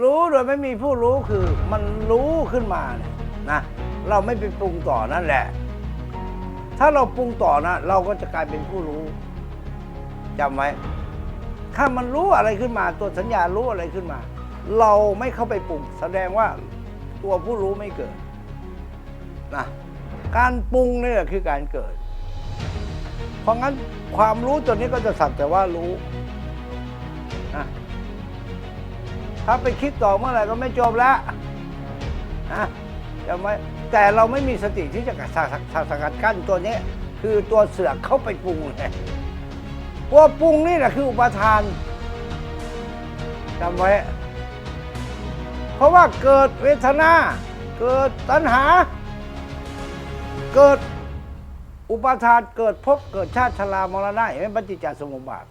รู้โดยไม่มีผู้รู้คือมันรู้ขึ้นมาเนี่ยนะเราไม่ไปปรุงต่อนั่นแหละ ถ้าเราปรุงต่อนะ เราก็จะกลายเป็นผู้รู้จำไว้ ถ้ามันรู้อะไรขึ้นมา ตัวสัญญารู้อะไรขึ้นมา เราไม่เข้าไปปรุง แสดงว่าตัวผู้รู้ไม่เกิดนะการปรุงนี่แหละคือการเกิด เพราะงั้นความรู้ตัวนี้ก็จะสักแต่ว่ารู้นะ ถ้าไปคิดต่อเมื่อไหร่ก็ไม่จบแล้วนะจำไว้แต่เราไม่มีสติที่จะสกัดสกัดกั้นตัวนี้ คือตัวเสือกเข้าไปปรุงเลยตัวปรุงนี่แหละคืออุปทานจำไว้ เพราะว่าเกิดเวทนา เกิดตัณหา เกิดอุปทานเกิดภพเกิดชาติชรามรณะเห็นไหมปฏิจจสมุปบาท